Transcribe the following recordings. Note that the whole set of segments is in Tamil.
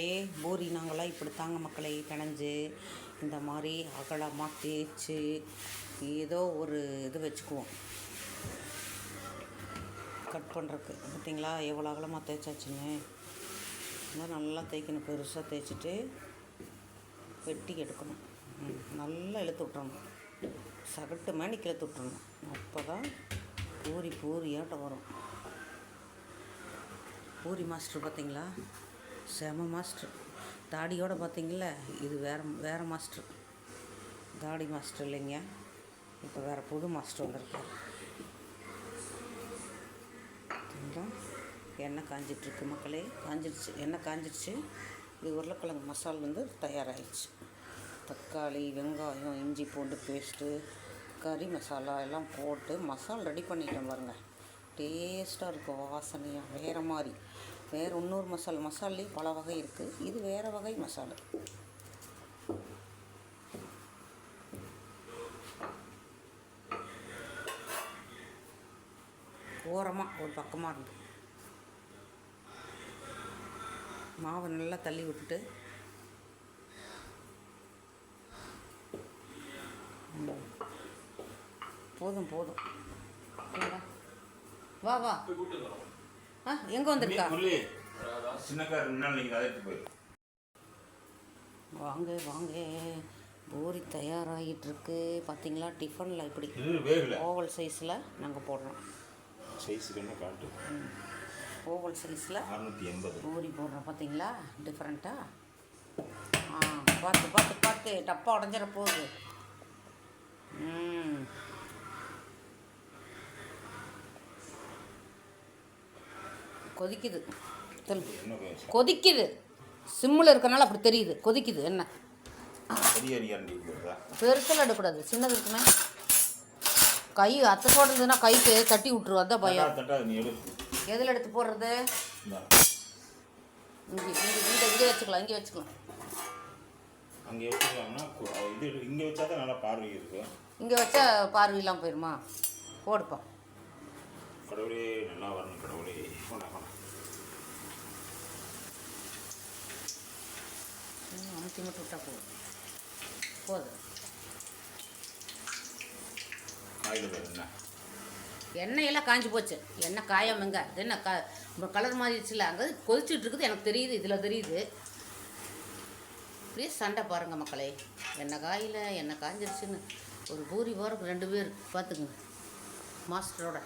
ஏ பூரி நாங்களாம் இப்படி தாங்க மக்களை பிணைஞ்சு இந்த மாதிரி அகலமாக தேய்ச்சி ஏதோ ஒரு இது வச்சுக்குவோம். கட் பண்ணுறக்கு பார்த்தீங்களா? எவ்வளோ அகலமாக தேய்ச்சாச்சுன்னு. இந்த நல்லா தேய்க்கணும் பெருசாக தேய்ச்சிட்டு வெட்டி எடுக்கணும். ம், நல்லா இழுத்து விட்றணும் சகட்டு மேனிக்கு இழுத்து விட்றணும் அப்போ தான் பூரி பூரியாட்டம் வரும். பூரி மாஸ்டர் பார்த்தீங்களா? செம மாஸ்டர். தாடியோட பார்த்தீங்களா இது வேறு வேறு மாஸ்டர். தாடி மாஸ்டர் இல்லைங்க. இப்போ வேறு புது மாஸ்டர் வந்திருக்காரு. எண்ணெய் காஞ்சிட்ருக்கு மக்களே. காஞ்சிடுச்சு எண்ணெய் காஞ்சிடுச்சு இது உருளைக்கிழங்கு மசால் வந்து தயாராகிடுச்சு தக்காளி வெங்காயம் இஞ்சி பூண்டு பேஸ்ட்டு கறி மசாலா எல்லாம் போட்டு மசால் ரெடி பண்ணிட்டேன் பாருங்கள் டேஸ்ட்டாக இருக்கும் வாசனையாக வேறு மாதிரி. வேறு இன்னொரு மசால் மசாலையும் பல வகை இருக்குது இது வேறு வகை மசாலா. ஓரமாக ஒரு பக்கமாக இருந்து மாவை நல்லா தள்ளி விட்டுட்டு போதும் போதும். வா வா. ஆ எங்கே வந்திருக்கா? வாங்க வாங்க. பூரி தயாராகிட்டு இருக்கு பார்த்தீங்களா டிஃபனில் இப்படி ஓவல் சைஸில் நாங்கள் போடுறோம். காட்டு. ஓவல் சைஸில் அறுநூற்றி எண்பது. பூரி போடுறோம். பார்த்தீங்களா டிஃப்ரெண்ட்டாக ஆ பார்த்து பார்த்து பார்த்து. டப்பா உடஞ்சிட போகுது. ம். கொதிக்குது. கொதிக்குது. சிம்மில் இருக்கனால அப்படி தெரியுது. கொதிக்குது. என்ன? பெரிய அடியாண்டி வருதா பெருசில் எடுக்கக்கூடாது. சின்னது இருக்குமே கை அத்தை போடுறதுன்னா கைக்கு தட்டி விட்ருவோம் அதான் பயம். எதில் எடுத்து போடுறது. இங்கே இங்கே இங்கே வச்சுக்கலாம் இங்கே வச்சுக்கலாம். அங்கே வச்சுக்கலாம்னா இது இங்கே வச்சா தான் நல்லா பார்வை இருக்கும் இங்கே வச்சா பார்வையெல்லாம் போயிடுமா போடுப்பா கடவுளே நல்லா வரணும் கடவுளே. அமுத்தி மட்டும் விட்டா போதும் போதும் எண்ணெயெல்லாம் காஞ்சி போச்சு எண்ணெய் காயாமங்க என்ன க கலர் மாறிடுச்சுல அங்கே கொதிச்சுட்டு இருக்குது எனக்கு தெரியுது இதில் தெரியுது அப்படியே சண்டை பாருங்கள் மக்களே. எண்ணெய் காயில் எண்ணெய் காஞ்சிருச்சுன்னு. ஒரு பூரி போகிறக்கு ரெண்டு பேர் பார்த்துக்குங்க. மாஸ்டரோட.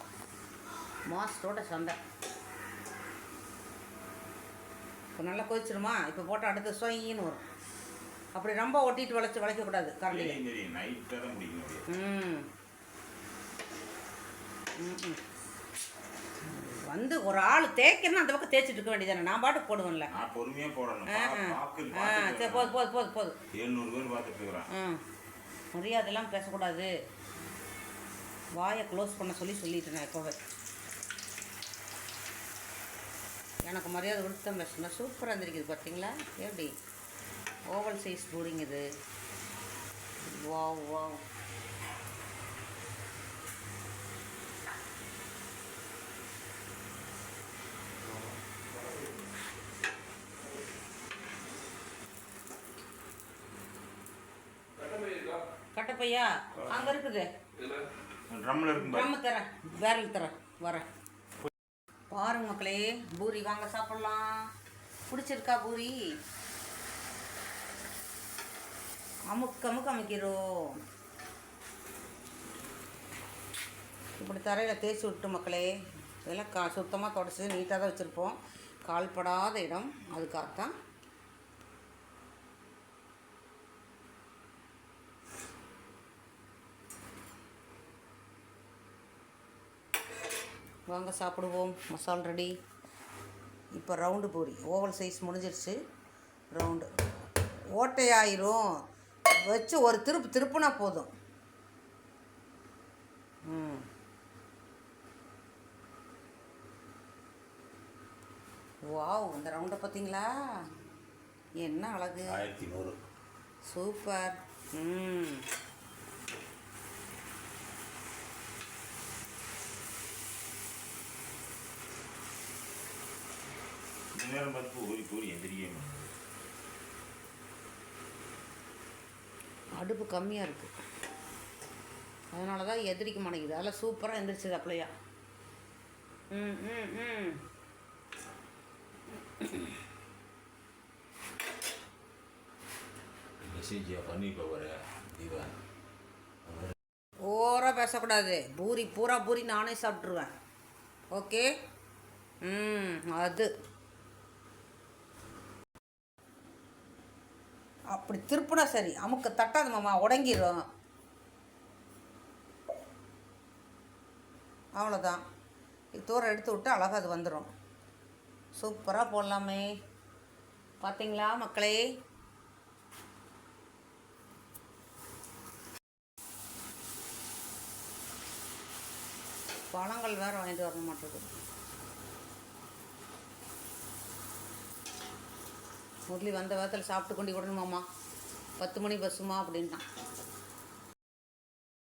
மாஸ்டரோட சண்டை. இப்போ நல்லா கொதிச்சிருமா? இப்போ போட்டால் அடுத்து சொயின்னு வரும். அப்படி ரொம்ப ஒட்டிட்டு வளைச்சி வளைக்கக்கூடாது கரண்டியில். ம். வந்து ஒரு ஆள் தேய்க்கணும் அந்த பக்கம் தேய்ச்சிட்டு இருக்க வேண்டியதானே நான் பாட்டு போடுவேன்ல. பொறுமையாக போடணும். ஆ ஆ. ஆ சரி போதும் போதும் போதும் போதும் எழுநூறு பேர் பார்த்துட்டு ம் மரியாதைலாம் பேசக்கூடாது. வாயை க்ளோஸ் பண்ண சொல்லி சொல்லிட்டேன் நான் இப்போவே. எனக்கு மரியாதை கொடுத்து தான் பேசணும் சூப்பராக இருந்திருக்குது பார்த்தீங்களா எப்படி? ஓவல் சைஸ் பூரிங் இது. வாவ் வாவ் கட்டப்பையா? அங்கே இருக்குது. ட்ரம்மு தரேன். பேரல் தரேன். வரேன். பாருங்க மக்களே பூரி வாங்க சாப்பிட்லாம். பிடிச்சிருக்கா பூரி? அமுக்கு அமுக்கு அமைக்கிறோம். இப்படி தரையில் தேய்ச்சி விட்டு மக்களே இதெல்லாம் கா சுத்தமாக தொடச்சி நீட்டாக தான் வச்சுருப்போம். கால்படாத இடம் அதுக்காகத்தான். வாங்க சாப்பிடுவோம். மசால் ரெடி இப்போ ரவுண்டு பூரி. ஓவல் சைஸ் முடிஞ்சிருச்சு. ரவுண்டு ஓட்டையாயிரும். வச்சு ஒரு திருப்பு திருப்புனா போதும். வாவ் இந்த ரவுண்டை பார்த்தீங்களா என்ன அழகு. ஆயிரத்தி நூறு. சூப்பர். ம். நேரம் பார்த்து பூரி பூரி எந்திரிக்கவே அடுப்பு கம்மியாக இருக்குது அதனால தான் எதிரிக்க மாட்டேங்குது அதெல்லாம் சூப்பராக எந்திரிச்சது அப்படியா ம் ம். ம் ஓவராக பேசக்கூடாது. பூரி பூரா பூரி நானே சாப்பிட்ருவேன் ஓகே? ம் அது. அப்படி திருப்புனா சரி அமுக்க தட்டாது மாமா உடங்கிடும் அவ்வளோதான் இது தூரம் எடுத்து விட்டு அழகாக அது வந்துடும் சூப்பராக போடலாமே. பார்த்தீங்களா மக்களே? பழங்கள் வேறு வாங்கிட்டு வர மாட்டேங்குது முரளி வந்த வேகத்தில் சாப்பிட்டு கொண்டு விடணுமாம்மா பத்து மணி பஸ்ஸுமா அப்படின்ட்டான்.